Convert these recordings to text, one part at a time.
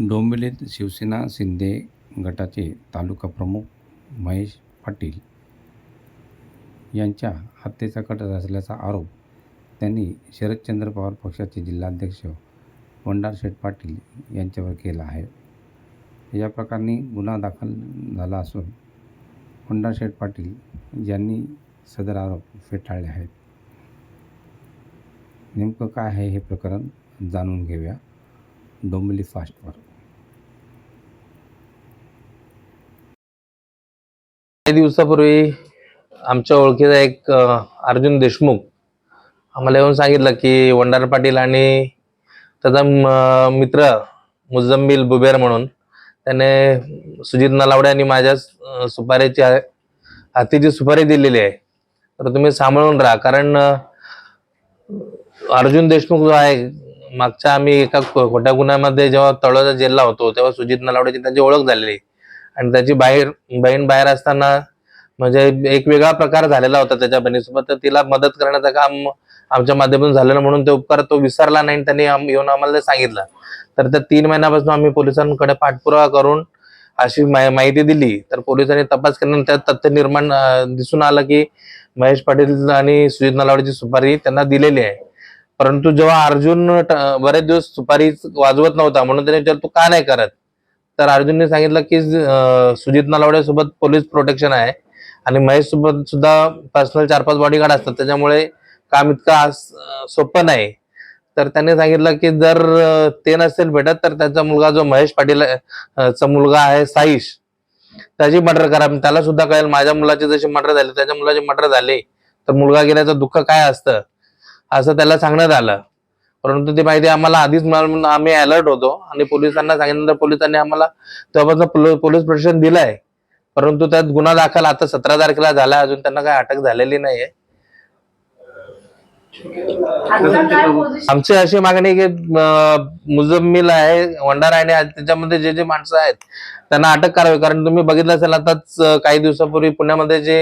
डोंबिवलीत शिवसेना शिंदे गटाचे तालुका प्रमुख महेश पाटील यांच्या हत्येचा कट रचल्याचा आरोप त्यांनी शरदचंद्र पवार पक्षाचे जिल्हाध्यक्ष वंडारशेठ पाटील यांच्यावर केला आहे. या प्रकरणी गुन्हा दाखल झाला असून वंडारशेठ पाटील यांनी सदर आरोप फेटाळले आहेत. नेमकं काय आहे हे प्रकरण जाणून घेऊया. डोंबिवली फास्टवर काही दिवसापूर्वी आमच्या ओळखीचा एक अर्जुन देशमुख आम्हाला येऊन सांगितलं की वंडार पाटील आणि त्याचा मित्र मुजम्मिल बुबेर म्हणून त्याने सुजित नलावडे आणि माझ्या सुपाऱ्याची सुपारीची हातीची सुपारी दिलेली आहे. तर तुम्ही सांभाळून राहा. कारण अर्जुन देशमुख जो आहे मागच्या आम्ही एका खोट्या गुन्ह्यामध्ये जेव्हा तळोजा जेलला होतो तेव्हा सुजित नलावडेची त्यांची ओळख झालेली. आणि त्याची बाहेर बहीण बाहेर असताना म्हणजे एक वेगळा प्रकार झालेला होता त्याच्या बहिणीसोबत तर तिला मदत करण्याचं काम आमच्या माध्यमातून झालेलं म्हणून ते उपकार तो विसरला नाही त्यांनी येऊन आम्हाला सांगितलं. तर त्या तीन महिन्यापासून आम्ही पोलिसांकडे पाठपुरावा करून अशी माहिती दिली. तर पोलिसांनी तपास केल्यानंतर त्यात तथ्य निर्माण दिसून आलं की महेश पाटील आणि सुजित नलावडेची सुपारी त्यांना दिलेली आहे. परंतु जेव्हा अर्जुन बरेच दिवस सुपारी वाजवत नव्हता म्हणून त्याने विचार तू का नाही करत? तर अर्जुनने सांगितलं की सुजित नलावडे सोबत पोलीस प्रोटेक्शन आहे आणि महेश सोबत सुद्धा पर्सनल चार पाच बॉडीगार्ड असतात. त्याच्यामुळे काम इतकं सोपं नाही. तर त्याने सांगितलं की जर ते नसेल भेटत तर त्याचा मुलगा जो महेश पाटील चा मुलगा आहे साईश त्याची मर्डर करा. त्याला सुद्धा कळेल माझ्या मुलाची जशी मर्डर झाली त्याच्या मुलाची मर्डर झाली तर मुलगा गेल्याचं दुःख काय असतं? असं त्याला सांगण्यात आलं. परंतु ती माहिती आम्हाला आधीच मिळाली म्हणून आम्ही अलर्ट होतो. आणि पोलिसांना सांगितल्यानंतर पोलिसांनी आम्हाला तेव्हापासून पोलीस प्रोटेक्शन दिलंय. परंतु त्यात गुन्हा दाखल आता सतरा तारखेला झाला अजून त्यांना काही अटक झालेली नाहीये. आमची अशी मागणी की मुजम्मिल आहे वंडारा आणि त्याच्यामध्ये जे जे माणसं आहेत त्यांना अटक करावी. कारण तुम्ही बघितलं असेल आताच काही दिवसापूर्वी पुण्यामध्ये जे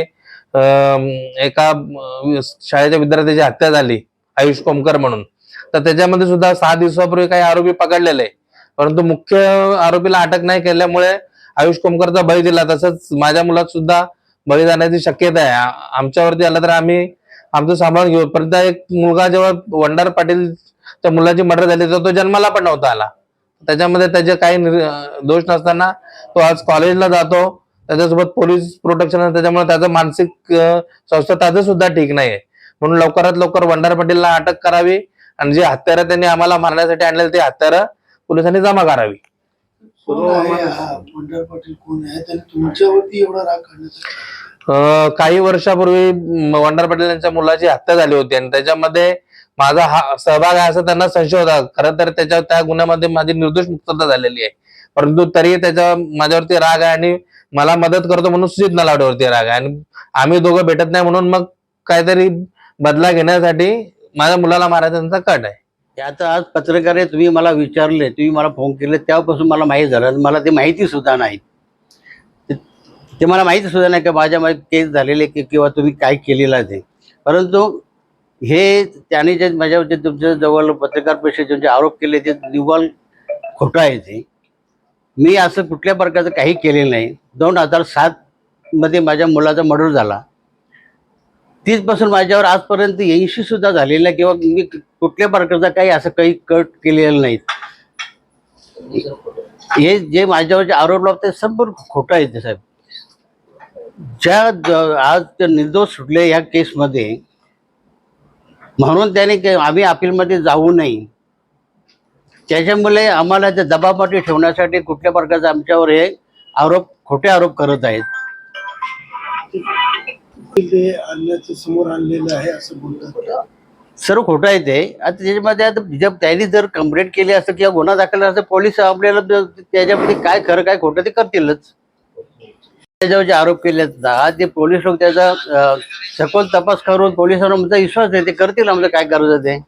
एका शाळेच्या विद्यार्थ्याची हत्या झाली. आयुष कोमकर म्हणून. तर त्याच्यामध्ये सुद्धा सहा दिवसापूर्वी काही आरोपी पकडलेले. परंतु मुख्य आरोपीला अटक नाही केल्यामुळे आयुष कोमकरचा बळी दिला. तसंच माझ्या मुलात सुद्धा बळी जाण्याची शक्यता आहे. आमच्यावरती आलं तर आम्ही आमचं सांभाळून घेऊ. परंतु एक मुलगा जेव्हा वंडार पाटील त्या मुलाची मर्डर झाली तर तो जन्माला पण नव्हता आला. त्याच्यामध्ये त्याचे काही दोष नसताना तो आज कॉलेजला जातो. त्याच्यासोबत पोलीस प्रोटेक्शन त्याच्यामुळे त्याचं मानसिक अं, स्वास्थ्य त्याचं सुद्धा ठीक नाहीये. म्हणून लवकरात लवकर वंडार पाटीलला अटक करावी आणि जे हत्यारं त्यांनी आम्हाला मारण्यासाठी आणलेले ते हत्यारं पोलिसांनी जमा करावी. काही वर्षापूर्वी वंडार पाटील यांच्या मुलाची हत्या झाली होती आणि त्याच्यामध्ये माझा हा सहभाग आहे असं त्यांना संशय होता. खरं तर त्याच्या त्या गुन्ह्यामध्ये माझी निर्दोष मुक्तता झालेली आहे. परंतु तरी त्याच्या माझ्यावरती राग आहे आणि मला मदत करतो म्हणून सुजित नलावडेवरती राग आहे. आणि आम्ही दोघं भेटत नाही म्हणून मग काहीतरी बदला घेण्यासाठी माझ्या मुलाला मारायचा कट आहे. त्याचं आज पत्रकारे तुम्ही मला विचारले तुम्ही मला फोन केले तेव्हापासून मला माहीत झालं. मला ते माहिती सुद्धा नाही. ते- मला माहिती सुद्धा नाही की माझ्या माहीत केस झालेले की किंवा तुम्ही काय केलेलं आहे ते. परंतु हे त्याने जे माझ्या जे तुमच्या जवळ पत्रकार परिषदेचे जे आरोप केले ते निव्वळ खोटं आहे ते. मी असं कुठल्या प्रकारचं काही केलेलं नाही. दोन हजार सात मध्ये माझ्या मुलाचा मर्डर झाला. तीचपासून माझ्यावर आजपर्यंत ऐंशी सुद्धा झालेलं किंवा मी कुठल्या प्रकारचा काही असं काही कट केलेलं नाही. हे जे माझ्यावर जे आरोप लावते संपूर्ण खोटं आहे ते साहेब. ज्या आज ते निर्दोष सुटले या केसमध्ये म्हणून त्याने आम्ही अपीलमध्ये जाऊ नये. त्याच्यामुळे आम्हाला त्या दबावापाठी ठेवण्यासाठी कुठल्या प्रकारचा आमच्यावर हे आरोप खोटे आरोप करत आहेत. ते आणण्याचं समोर आणलेलं आहे असं बोलतात. सर्व खोटं आहे ते. आता त्याच्यामध्ये आता जर त्यांनी जर कंप्लेंट केली असतं किंवा गुन्हा दाखल असतं पोलीस आपल्याला त्याच्यामध्ये काय खरं काय खोटं ते करतीलच. त्याच्यावर जे आरोप केले आहेत ते पोलीस लोक त्याचा सखोल तपास करून पोलिसांवर आमचा विश्वास आहे ते करतील आमचं काय करायचं ते.